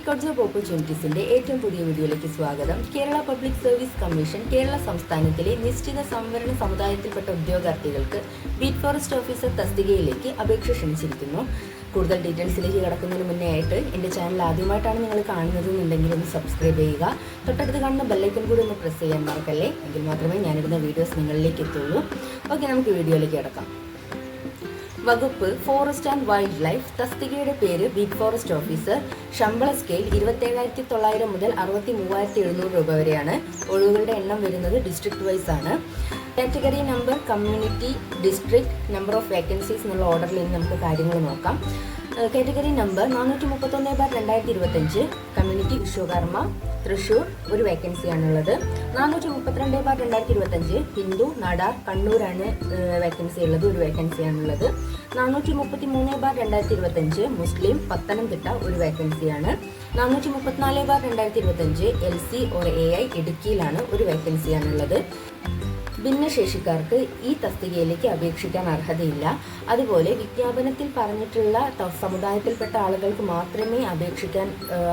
Secrets of ഓപ്പർച്യൂണിറ്റീസിന്റെ ഏറ്റവും പുതിയ വീഡിയോയിലേക്ക് സ്വാഗതം. Kerala public service commission Kerala സംസ്ഥാനത്തിലെ നിശ്ചിത സംവരണ സമുദായത്തിൽപ്പെട്ട ഉദ്യോഗാർത്ഥികൾക്ക് ബീറ്റ് ഫോറസ്റ്റ് ഓഫീസർ തസ്തികയിലേക്ക് അപേക്ഷ ക്ഷണിച്ചിരിക്കുന്നു. കൂടുതൽ ഡീറ്റെയിൽസിലേക്ക് കിടക്കുന്നതിന് മുന്നേ ആയിട്ട് എന്റെ ചാനൽ ആദ്യമായിട്ടാണ് നിങ്ങൾ കാണുന്നത് എന്നുണ്ടെങ്കിൽ ഒന്ന് സബ്സ്ക്രൈബ് ചെയ്യുക. തൊട്ടടുത്ത് കാണുന്ന ബെല്ലൈക്കൺ കൂടി ഒന്ന് പ്രസ് ചെയ്യാൻ മറക്കല്ലേ? എങ്കിൽ മാത്രമേ ഞാനിടുന്ന വീഡിയോസ് നിങ്ങളിലേക്ക് എത്തുള്ളൂ. ഓക്കെ നമുക്ക് വീഡിയോയിലേക്ക് കിടക്കാം. വകുപ്പ് ഫോറസ്റ്റ് ആൻഡ് വൈൽഡ് ലൈഫ് തസ്തികയുടെ പേര് ബിഗ് ഫോറസ്റ്റ് ഓഫീസർ. ശമ്പള സ്കെയിൽ ഇരുപത്തേഴായിരത്തി തൊള്ളായിരം മുതൽ അറുപത്തി മൂവായിരത്തി എഴുന്നൂറ് രൂപ വരെയാണ്. ഒഴിവുകളുടെ എണ്ണം വരുന്നത് ഡിസ്ട്രിക്ട് വൈസ് ആണ്. Category number community district number of vacancies എന്നുള്ള ഓർഡറിൽ നിന്ന് നമുക്ക് കാര്യങ്ങൾ നോക്കാം. കാറ്റഗറി നമ്പർ നാനൂറ്റി മുപ്പത്തൊന്ന് ബാർ രണ്ടായിരത്തി ഇരുപത്തഞ്ച് കമ്മ്യൂണിറ്റി വിശ്വകർമ്മ തൃശൂർ ഒരു വേക്കൻസിയാണുള്ളത് നാനൂറ്റി മുപ്പത്തിരണ്ട് ബാർ രണ്ടായിരത്തി ഇരുപത്തഞ്ച് ഹിന്ദു നാടാർ കണ്ണൂരാണ് വേക്കൻസി ഉള്ളത് ഒരു വേക്കൻസിയാണുള്ളത് നാനൂറ്റി മുപ്പത്തി മൂന്ന് ബാർ രണ്ടായിരത്തി ഇരുപത്തഞ്ച് മുസ്ലിം പത്തനംതിട്ട ഒരു വേക്കൻസിയാണ് നാനൂറ്റി മുപ്പത്തിനാല് ബാർ രണ്ടായിരത്തി ഇരുപത്തഞ്ച് L C or A I ഇടുക്കിയിലാണ് ഒരു വേക്കൻസിയാണുള്ളത് ഭിന്നശേഷിക്കാർക്ക് ഈ തസ്തികയിലേക്ക് അപേക്ഷിക്കാൻ അർഹതയില്ല. അതുപോലെ വിജ്ഞാപനത്തിൽ പറഞ്ഞിട്ടുള്ള സമുദായത്തിൽപ്പെട്ട ആളുകൾക്ക് മാത്രമേ അപേക്ഷിക്കാൻ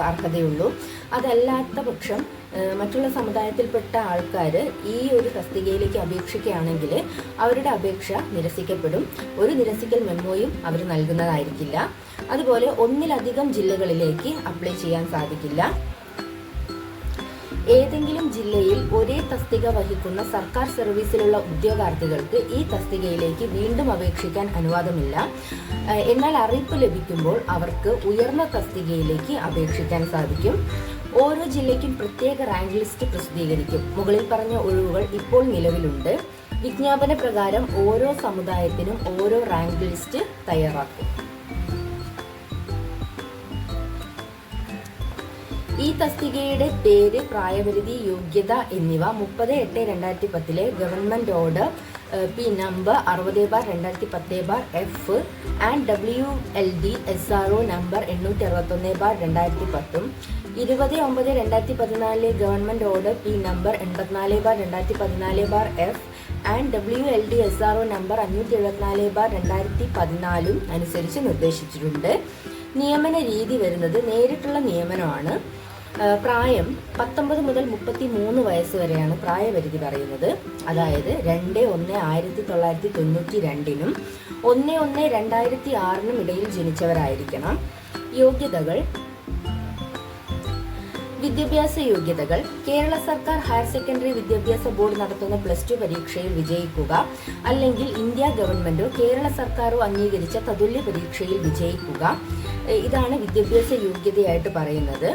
അർഹതയുള്ളൂ. അതല്ലാത്ത പക്ഷം മറ്റുള്ള സമുദായത്തിൽപ്പെട്ട ആൾക്കാർ ഈ ഒരു തസ്തികയിലേക്ക് അപേക്ഷിക്കുകയാണെങ്കിൽ അവരുടെ അപേക്ഷ നിരസിക്കപ്പെടും. ഒരു നിരസിക്കൽ മെമ്മോയും അവർ നൽകുന്നതായിരിക്കില്ല. അതുപോലെ ഒന്നിലധികം ജില്ലകളിലേക്ക് അപ്ലൈ ചെയ്യാൻ സാധിക്കില്ല. ഏതെങ്കിലും ജില്ലയിൽ ഒരേ തസ്തിക വഹിക്കുന്ന സർക്കാർ സർവീസിലുള്ള ഉദ്യോഗാർത്ഥികൾക്ക് ഈ തസ്തികയിലേക്ക് വീണ്ടും അപേക്ഷിക്കാൻ അനുവാദമില്ല. എന്നാൽ അറിയിപ്പ് ലഭിക്കുമ്പോൾ അവർക്ക് ഉയർന്ന തസ്തികയിലേക്ക് അപേക്ഷിക്കാൻ സാധിക്കും. ഓരോ ജില്ലയ്ക്കും പ്രത്യേക റാങ്ക് ലിസ്റ്റ് പ്രസിദ്ധീകരിക്കും. മുകളിൽ പറഞ്ഞ ഒഴിവുകൾ ഇപ്പോൾ നിലവിലുണ്ട്. വിജ്ഞാപന പ്രകാരം ഓരോ സമുദായത്തിനും ഓരോ റാങ്ക് ലിസ്റ്റ് തയ്യാറാക്കും. ഈ തസ്തികയുടെ പേര് പ്രായപരിധി യോഗ്യത എന്നിവ മുപ്പത് എട്ട് രണ്ടായിരത്തി പത്തിലെ ഗവൺമെന്റ് ഓർഡർ പി നമ്പർ അറുപത് ബാർ രണ്ടായിരത്തി പത്ത് bar F and W L D S R O number എണ്ണൂറ്റി അറുപത്തൊന്ന് ബാർ രണ്ടായിരത്തി പത്തും ഇരുപത് ഒമ്പത് രണ്ടായിരത്തി പതിനാലിലെ ഗവൺമെന്റ് ഓർഡർ പി നമ്പർ എൺപത്തിനാല് ബാർ രണ്ടായിരത്തി പതിനാല് bar F and W L D S R O number അഞ്ഞൂറ്റി എഴുപത്തിനാല് ബാർ രണ്ടായിരത്തി പതിനാലും അനുസരിച്ച് നിർദ്ദേശിച്ചിട്ടുണ്ട്. നിയമന രീതി വരുന്നത് നേരിട്ടുള്ള നിയമനമാണ്. പ്രായം പത്തൊമ്പത് മുതൽ മുപ്പത്തി മൂന്ന് വയസ്സ് വരെയാണ് പ്രായപരിധി പറയുന്നത്. അതായത് രണ്ട് ഒന്ന് ആയിരത്തി തൊള്ളായിരത്തി തൊണ്ണൂറ്റി രണ്ടിനും ഒന്ന് ഒന്ന് രണ്ടായിരത്തി ആറിനും ഇടയിൽ ജനിച്ചവരായിരിക്കണം. യോഗ്യതകൾ വിദ്യാഭ്യാസ യോഗ്യതകൾ കേരള സർക്കാർ ഹയർ സെക്കൻഡറി വിദ്യാഭ്യാസ ബോർഡ് നടത്തുന്ന പ്ലസ് ടു പരീക്ഷയിൽ വിജയിക്കുക അല്ലെങ്കിൽ ഇന്ത്യ ഗവൺമെന്റോ കേരള സർക്കാരോ അംഗീകരിച്ച തതുല്യ പരീക്ഷയിൽ വിജയിക്കുക. ഇതാണ് വിദ്യാഭ്യാസ യോഗ്യതയായിട്ട് പറയുന്നത്.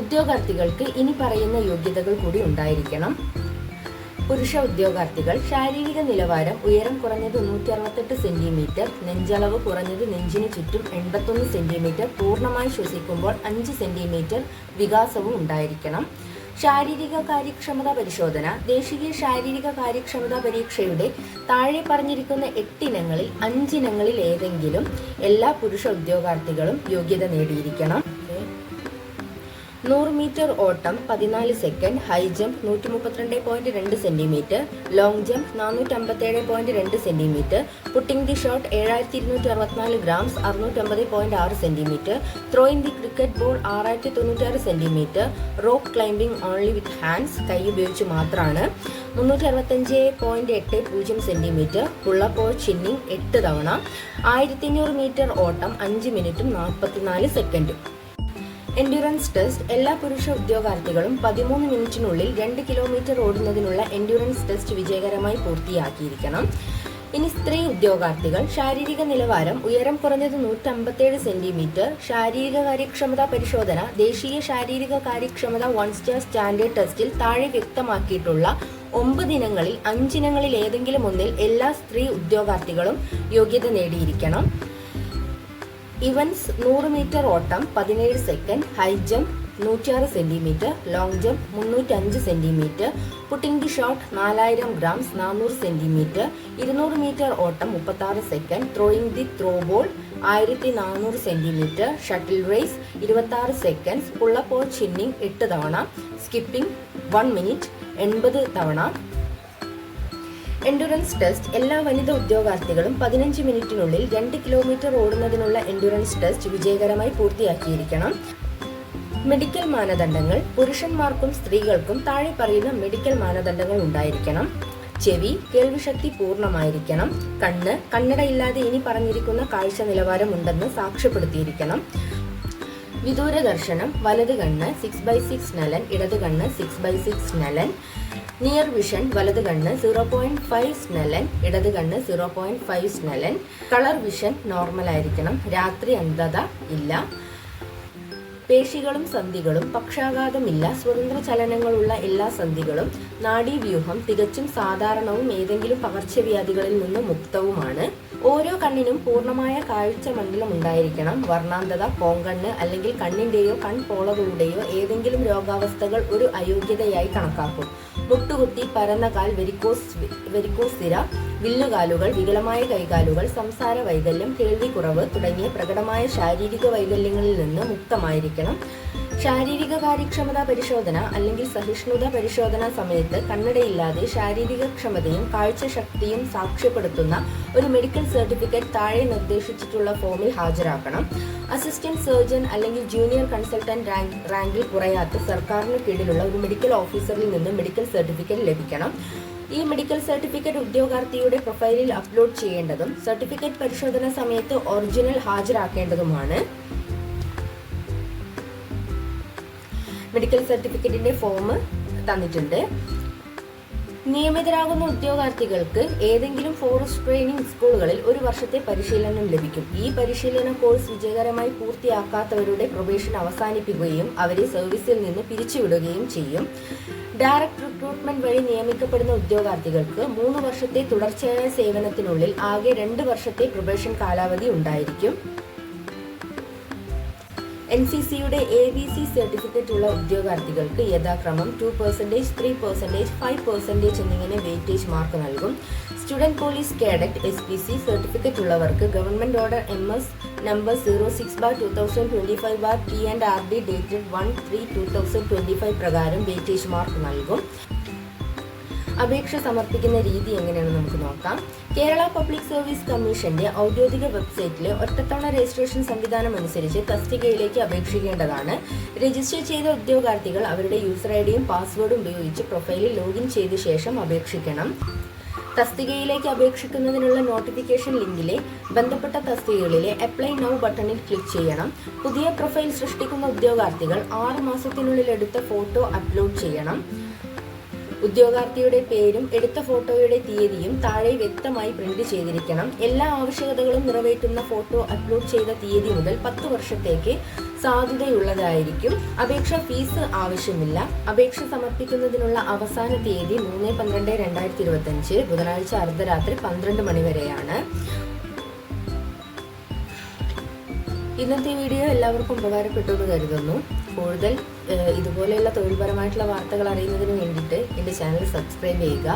ഉദ്യോഗാർത്ഥികൾക്ക് ഇനി പറയുന്ന യോഗ്യതകൾ കൂടി ഉണ്ടായിരിക്കണം. പുരുഷ ഉദ്യോഗാർത്ഥികൾ ശാരീരിക നിലവാരം ഉയരം കുറഞ്ഞത് നൂറ്റി അറുപത്തെട്ട് സെന്റിമീറ്റർ നെഞ്ചളവ് കുറഞ്ഞത് നെഞ്ചിന് ചുറ്റും എൺപത്തൊന്ന് സെന്റിമീറ്റർ പൂർണമായി ശ്വസിക്കുമ്പോൾ അഞ്ച് സെന്റിമീറ്റർ വികാസവും ഉണ്ടായിരിക്കണം. ശാരീരിക കാര്യക്ഷമതാ പരിശോധന ദേശീയ ശാരീരിക കാര്യക്ഷമതാ പരീക്ഷയുടെ താഴെ പറഞ്ഞിരിക്കുന്ന എട്ടിനങ്ങളിൽ അഞ്ചിനങ്ങളിൽ ഏതെങ്കിലും എല്ലാ പുരുഷ ഉദ്യോഗാർത്ഥികളും യോഗ്യത നേടിയിരിക്കണം. നൂറ് മീറ്റർ ഓട്ടം പതിനാല് സെക്കൻഡ് ഹൈ ജമ്പ് നൂറ്റി മുപ്പത്തിരണ്ട് പോയിന്റ് രണ്ട് സെന്റിമീറ്റർ ലോങ് ജമ്പ് നാനൂറ്റി അമ്പത്തേഴ് പോയിന്റ് രണ്ട് സെന്റിമീറ്റർ പുട്ടിംഗ് ദി ഷോട്ട് ഏഴായിരത്തി ഇരുന്നൂറ്റി അറുപത്തിനാല് ഗ്രാംസ് അറുന്നൂറ്റമ്പത് പോയിന്റ് ആറ് centimetre throwing the cricket ball ആറായിരത്തി തൊണ്ണൂറ്റാറ് centimetre rock climbing only with hands കൈ ഉപയോഗിച്ച് മാത്രമാണ് മുന്നൂറ്റി അറുപത്തഞ്ച് പോയിന്റ് എട്ട് പൂജ്യം സെന്റിമീറ്റർ പുള്ളപ്പ് ഓർ ചിന്നിങ് എട്ട് തവണ. ആയിരത്തി അഞ്ഞൂറ് മീറ്റർ ഓട്ടം അഞ്ച് മിനിറ്റും നാൽപ്പത്തിനാല് സെക്കൻഡും. എൻഡ്യൂറൻസ് ടെസ്റ്റ് എല്ലാ പുരുഷ ഉദ്യോഗാർത്ഥികളും പതിമൂന്ന് മിനിറ്റിനുള്ളിൽ രണ്ട് കിലോമീറ്റർ ഓടുന്നതിനുള്ള എൻഡ്യൂറൻസ് ടെസ്റ്റ് വിജയകരമായി പൂർത്തിയാക്കിയിരിക്കണം. ഇനി സ്ത്രീ ഉദ്യോഗാർത്ഥികൾ ശാരീരിക നിലവാരം ഉയരം കുറഞ്ഞത് നൂറ്റമ്പത്തേഴ് സെന്റിമീറ്റർ ശാരീരിക കാര്യക്ഷമത പരിശോധന ദേശീയ ശാരീരിക കാര്യക്ഷമത വൺ സ്റ്റാർ സ്റ്റാൻഡേർഡ് ടെസ്റ്റിൽ താഴെ വ്യക്തമാക്കിയിട്ടുള്ള ഒമ്പത് ഇനങ്ങളിൽ അഞ്ചിനങ്ങളിൽ ഏതെങ്കിലും ഒന്നിൽ എല്ലാ സ്ത്രീ ഉദ്യോഗാർത്ഥികളും യോഗ്യത നേടിയിരിക്കണം. ഇവൻസ് നൂറ് മീറ്റർ ഓട്ടം പതിനേഴ് സെക്കൻഡ് ഹൈ ജമ്പ് നൂറ്റിയാറ് സെന്റിമീറ്റർ ലോങ് ജമ്പ് മുന്നൂറ്റഞ്ച് സെന്റിമീറ്റർ പുട്ടിംഗ് ഷോട്ട് നാലായിരം ഗ്രാംസ് നാനൂറ് സെന്റിമീറ്റർ ഇരുന്നൂറ് മീറ്റർ ഓട്ടം മുപ്പത്താറ് second throwing the throw ball ആയിരത്തി നാനൂറ് സെന്റിമീറ്റർ ഷട്ടിൽ റേസ് ഇരുപത്താറ് സെക്കൻഡ്സ് പുള്ളപ്പോൾ ചിന്നിങ് എട്ട് തവണ സ്കിപ്പിംഗ് വൺ മിനിറ്റ് എൺപത് തവണ എൻഡുറൻസ് ടെസ്റ്റ് എല്ലാ വനിതാ ഉദ്യോഗാർത്ഥികളും പതിനഞ്ച് മിനിറ്റിനുള്ളിൽ രണ്ട് കിലോമീറ്റർ ഓടുന്നതിനുള്ള എൻഡുറൻസ് ടെസ്റ്റ് വിജയകരമായി പൂർത്തിയാക്കിയിരിക്കണം. മെഡിക്കൽ മാനദണ്ഡങ്ങൾ പുരുഷന്മാർക്കും സ്ത്രീകൾക്കും താഴെ പറയുന്ന മെഡിക്കൽ മാനദണ്ഡങ്ങൾ ഉണ്ടായിരിക്കണം. ചെവി കേൾവിശക്തി പൂർണമായിരിക്കണം. കണ്ണ് കണ്ണടയില്ലാതെ ഇനി പറഞ്ഞിരിക്കുന്ന കാഴ്ച നിലവാരം ഉണ്ടെന്ന് സാക്ഷ്യപ്പെടുത്തിയിരിക്കണം. വിദൂരദർശനം വലത് കണ്ണ് സിക്സ് ബൈ സിക്സ് നലൻ ഇടത് കണ്ണ് six by six Snellen near vision വലത് കണ്ണ് സീറോ പോയിന്റ് ഫൈവ് സ്നെലൻ ഇടത് കണ്ണ് zero point five Snellen colour vision normal ആയിരിക്കണം. രാത്രി അന്ധത ഇല്ല. പേശികളും സന്ധികളും പക്ഷാഘാതമില്ല. സ്വതന്ത്ര ചലനങ്ങളുള്ള എല്ലാ സന്ധികളും നാഡീവ്യൂഹം തികച്ചും സാധാരണവും ഏതെങ്കിലും പകർച്ചവ്യാധികളിൽ നിന്ന് മുക്തവുമാണ്. ഓരോ കണ്ണിനും പൂർണമായ കാഴ്ച മണ്ഡലം ഉണ്ടായിരിക്കണം. വർണാന്തത കോങ്കണ്ണ് അല്ലെങ്കിൽ കണ്ണിന്റെയോ കൺപോളകളുടെയോ ഏതെങ്കിലും രോഗാവസ്ഥകൾ ഒരു അയോഗ്യതയായി കണക്കാക്കും. മുട്ടുകുത്തി പരന്ന കാൽ വെരിക്കോസ് വെരിക്കോസ് സിര. വില്ലുകാലുകൾ വികലമായ കൈകാലുകൾ സംസാര വൈകല്യം കേൾവി കുറവ് തുടങ്ങിയ പ്രകടമായ ശാരീരിക വൈകല്യങ്ങളിൽ നിന്ന് മുക്തമായിരിക്കണം. ശാരീരിക കാര്യക്ഷമതാ പരിശോധന അല്ലെങ്കിൽ സഹിഷ്ണുത പരിശോധന സമയത്ത് കണ്ണടയില്ലാതെ ശാരീരിക ക്ഷമതയും കാഴ്ചശക്തിയും സാക്ഷ്യപ്പെടുത്തുന്ന ഒരു മെഡിക്കൽ സർട്ടിഫിക്കറ്റ് താഴെ നിർദ്ദേശിച്ചിട്ടുള്ള ഫോമിൽ ഹാജരാക്കണം. അസിസ്റ്റന്റ് സർജൻ അല്ലെങ്കിൽ ജൂനിയർ കൺസൾട്ടന്റ് റാങ്ക് റാങ്കിൽ കുറയാത്ത സർക്കാരിന് കീഴിലുള്ള ഒരു മെഡിക്കൽ ഓഫീസറിൽ നിന്ന് മെഡിക്കൽ സർട്ടിഫിക്കറ്റ് ലഭിക്കണം. ഈ മെഡിക്കൽ സർട്ടിഫിക്കറ്റ് ഉദ്യോഗാർത്ഥിയുടെ പ്രൊഫൈലിൽ അപ്ലോഡ് ചെയ്യേണ്ടതും സർട്ടിഫിക്കറ്റ് പരിശോധന സമയത്ത് ഒറിജിനൽ ഹാജരാക്കേണ്ടതുമാണ്. മെഡിക്കൽ സർട്ടിഫിക്കറ്റിന്റെ ഫോം തന്നിട്ടുണ്ട്. നിയമിതരാകുന്ന ഉദ്യോഗാർത്ഥികൾക്ക് ഏതെങ്കിലും ഫോറസ്റ്റ് ട്രെയിനിങ് സ്കൂളുകളിൽ ഒരു വർഷത്തെ പരിശീലനം ലഭിക്കും. ഈ പരിശീലന കോഴ്സ് വിജയകരമായി പൂർത്തിയാക്കാത്തവരുടെ പ്രൊബേഷൻ അവസാനിപ്പിക്കുകയും അവരെ സർവീസിൽ നിന്ന് പിരിച്ചുവിടുകയും ചെയ്യും. ഡയറക്ട് റിക്രൂട്ട്മെന്റ് വഴി നിയമിക്കപ്പെടുന്ന ഉദ്യോഗാർത്ഥികൾക്ക് മൂന്ന് വർഷത്തെ തുടർച്ചയായ സേവനത്തിനുള്ളിൽ ആകെ രണ്ട് വർഷത്തെ പ്രൊബേഷൻ കാലാവധി ഉണ്ടായിരിക്കും. എൻ സി സിയുടെ എ ബി സി സർട്ടിഫിക്കറ്റ് ഉള്ള ഉദ്യോഗാർത്ഥികൾക്ക് യഥാക്രമം two percentage three percentage five percentage എന്നിങ്ങനെ വെയിറ്റേജ് മാർക്ക് നൽകും. Student police cadet S P C certificate ഉള്ളവർക്ക് government order M S number zero six bar two thousand twenty five bar T and R D dated one three two thousand twenty five പ്രകാരം weightage mark നൽകും. അപേക്ഷ സമർപ്പിക്കുന്ന രീതി എങ്ങനെയാണെന്ന് നമുക്ക് നോക്കാം. Kerala public service കമ്മീഷന്റെ ഔദ്യോഗിക വെബ്സൈറ്റിലെ ഒറ്റത്തവണ രജിസ്ട്രേഷൻ സംവിധാനം അനുസരിച്ച് തസ്തികയിലേക്ക് അപേക്ഷിക്കേണ്ടതാണ്. രജിസ്റ്റർ ചെയ്ത ഉദ്യോഗാർത്ഥികൾ അവരുടെ യൂസർ ഐ ഡിയും പാസ്വേഡും ഉപയോഗിച്ച് പ്രൊഫൈലിൽ ലോഗിൻ ചെയ്ത ശേഷം അപേക്ഷിക്കണം. തസ്തികയിലേക്ക് അപേക്ഷിക്കുന്നതിനുള്ള നോട്ടിഫിക്കേഷൻ ലിങ്കിലെ ബന്ധപ്പെട്ട തസ്തികകളിലെ അപ്ലൈ നൗ ബട്ടണിൽ ക്ലിക്ക് ചെയ്യണം. പുതിയ പ്രൊഫൈൽ സൃഷ്ടിക്കുന്ന ഉദ്യോഗാർത്ഥികൾ ആറ് മാസത്തിനുള്ളിൽ എടുത്ത ഫോട്ടോ അപ്ലോഡ് ചെയ്യണം. ഉദ്യോഗാർത്ഥിയുടെ പേരും എടുത്ത ഫോട്ടോയുടെ തീയതിയും താഴെ വ്യക്തമായി പ്രിന്റ് ചെയ്തിരിക്കണം. എല്ലാ ആവശ്യകതകളും നിറവേറ്റുന്ന ഫോട്ടോ അപ്ലോഡ് ചെയ്ത തീയതി മുതൽ പത്ത് വർഷത്തേക്ക് സാധുതയുള്ളതായിരിക്കും. അപേക്ഷ ഫീസ് ആവശ്യമില്ല. അപേക്ഷ സമർപ്പിക്കുന്നതിനുള്ള അവസാന തീയതി മൂന്ന് പന്ത്രണ്ട് രണ്ടായിരത്തി ഇരുപത്തഞ്ച് ബുധനാഴ്ച അർദ്ധരാത്രി പന്ത്രണ്ട് മണി വരെയാണ്. ഇന്നത്തെ വീഡിയോ എല്ലാവർക്കും ഉപകാരപ്പെട്ടു എന്ന് കരുതുന്നു. കൂടുതൽ ഇതുപോലെയുള്ള തൊഴിൽപരമായിട്ടുള്ള വാർത്തകൾ അറിയുന്നതിന് വേണ്ടിയിട്ട് എന്റെ ചാനൽ സബ്സ്ക്രൈബ് ചെയ്യുക.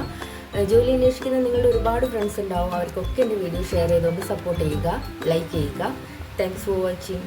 ജോലി അന്വേഷിക്കുന്ന നിങ്ങളുടെ ഒരുപാട് ഫ്രണ്ട്സ് ഉണ്ടാവും. അവർക്കൊക്കെ എന്റെ വീഡിയോ ഷെയർ ചെയ്തുകൊണ്ട് സപ്പോർട്ട് ചെയ്യുക ലൈക്ക് ചെയ്യുക. Thanks for watching